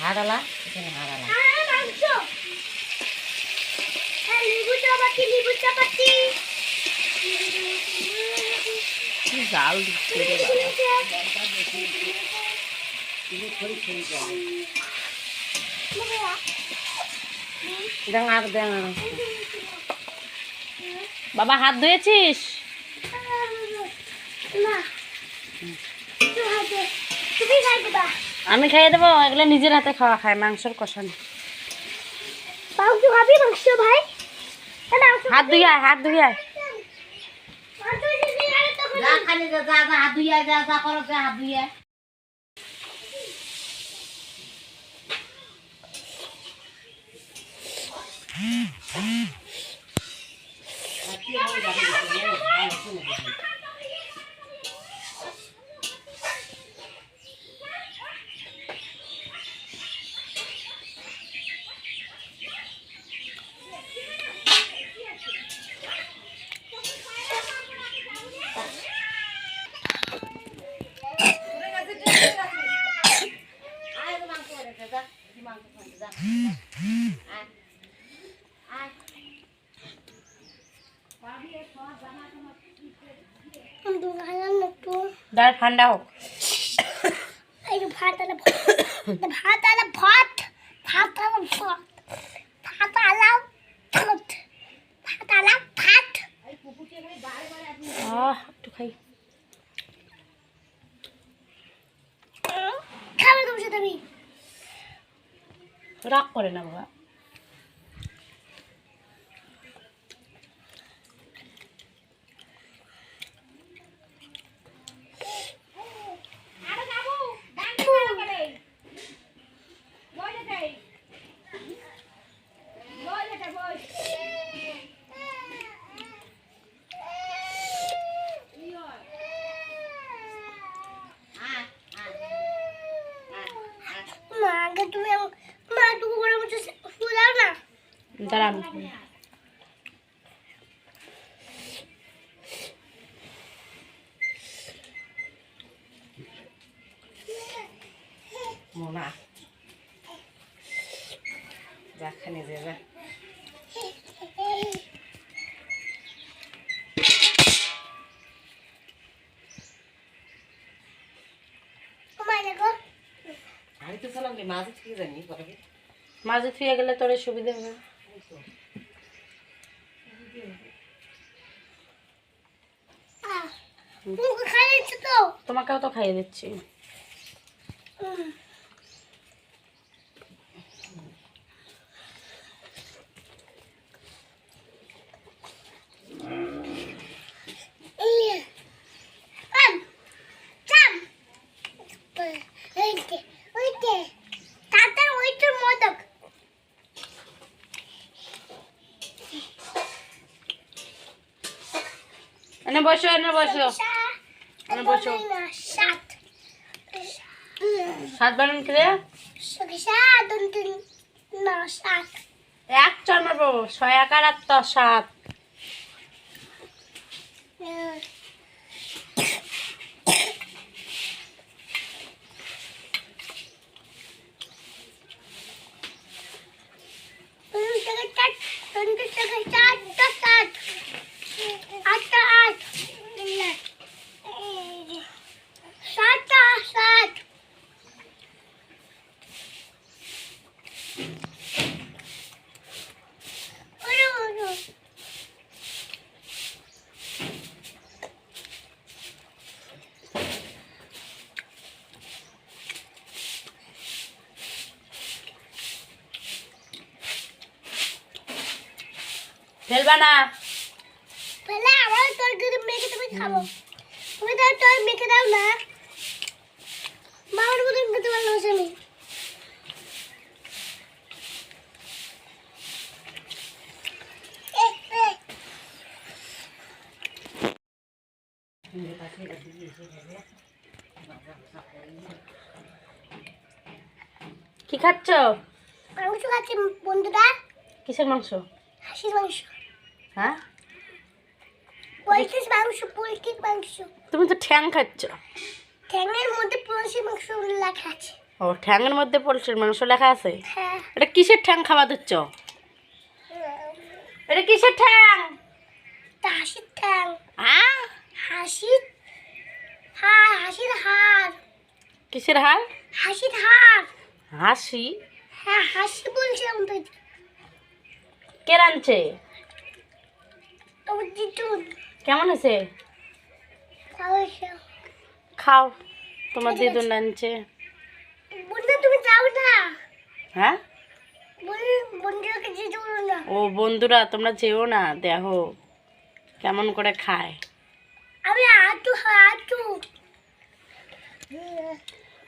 হাড়ালা এখানে হাড়ালা চাপাতি কি জাল দিচ্ছে বাবা। হাত ধুয়েছিস? না তুমি আমি খাইয়ে দেবো এগুলো নিজের হাতে খাওয়া খায় মাংসর কষানো মাংস খাবি মাংস ভাই এ হাত ধুই আয় হাত ধুই আয় মাংস যদি আরে তখন যা খালি যা যা যা হাত ধুই আয় যা যা করো যা হাত ধুই আয় একটু দাঁড় ঠান্ডা হোক। ভাত আলা ভাত। আলা ভাত। ভাত আলা ভাত। ভাত আলা ভাত। ভাত আলা ভাত। আহ একটু খাই। খাবে তুমি সাথে আমি। রাগ করে না বাবা দাঁড়া আমি খাই। মোনা। যা খানে যে যা। আমি তো মাঝে থেকে জানি মাঝে থুয়ে গেলে তোর সুবিধা হবে। তোমাকেও তো খাইয়ে দিচ্ছি। এনে বসো এনে বসো। এনে বসো। সাত সাত বানান কে সাত না সাত এক চর মারবো, ছয় একার আর তো সাত। ফেলবা না তাহলে আমার তরকারি মেখে তুমি খাব। তুমি তার তোর মেখে দাও না। মামার মতন খেতে ভালোবাসি আমি। কি খাচ্ছ? মাংস খাচ্ছি বন্ধুরা। কিসের মাংস? হাসির মাংস। হ্যাঁ? পোলট্রির মাংস পোলট্রির মাংস। তুমি তো ঠ্যাং খাচ্ছ। ঠ্যাঙের মধ্যে পোলট্রির মাংস লেখা আছে। ও ঠ্যাংয়ের মধ্যে পোলট্রির মাংস লেখা আছে? হ্যাঁ। এটা কিসের ঠ্যাং খাওয়া দিচ্ছ? এটা কিসের ঠ্যাং? হাসির ঠ্যাং। হ্যাঁ? হাসির হার হাসির হার কিসের হাল হাসির হার হাসি? হ্যাঁ হাসি বলছিলাম তো কে রাঁধছে? কেমন আছে? খাও তোমার দিদুন বন্ধু তুমি যাও না। হ্যাঁ? ও বন্ধুরা তোমরা যেও না দেখো কেমন করে খায়। আমি আটু আটু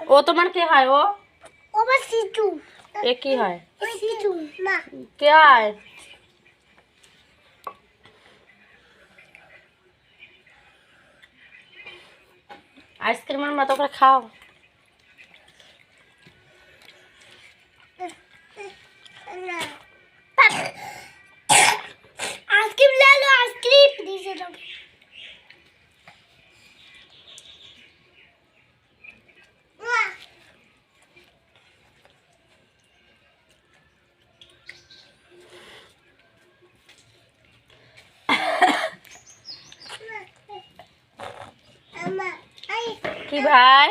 ও তোমার কে হয় ও? ওবার সিটু এ কি হয়? সিটু না কে হয়? আইসক্রিমের মতো করে খাও। কি ভাই?